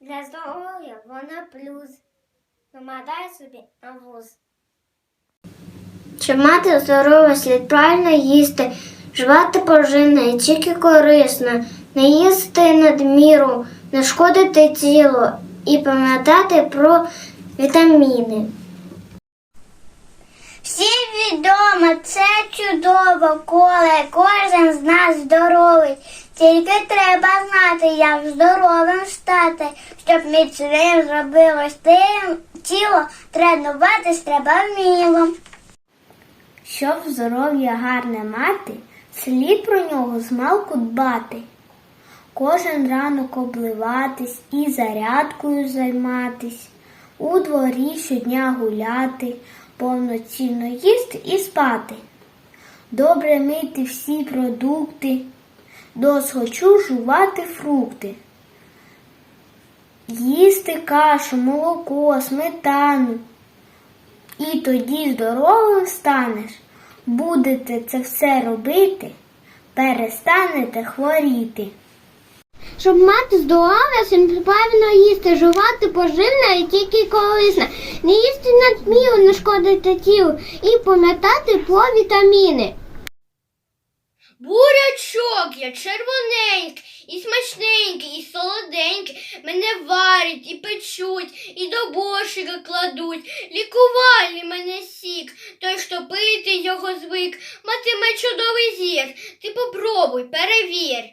Для здоров'я вона плюс. Намотай собі на вуз. Щоб мати здоров'я, слід правильно їсти, жувати поживне і тільки корисно, не їсти надміру, не шкодити тілу і пам'ятати про вітаміни. Всім відомо, це чудово, коли кожен з нас здоровий. Тільки треба знати, як здоровим стати, щоб міцним зробилось тим тіло, тренуватись треба вміло. Щоб здоров'я гарне мати, слід про нього змалку дбати. Кожен ранок обливатись і зарядкою займатись, у дворі щодня гуляти, повноцінно їсти і спати. Добре мити всі продукти, досхочу жувати фрукти. Їсти кашу, молоко, сметану. І тоді здоровим станеш. Будете це все робити, перестанете хворіти. Щоб мати здоров'я, слід правильно їсти, жувати поживне і тільки корисне. Не їсти надміру, не шкодити тілу і пам'ятати про вітаміни. Бурячок, я червоненький, і смачненький, і солоденький. Мене варять і печуть, і до борщика кладуть. Лікувальний мене сік. Той, що пити його звик, матиме чудовий зір. Ти попробуй, перевір.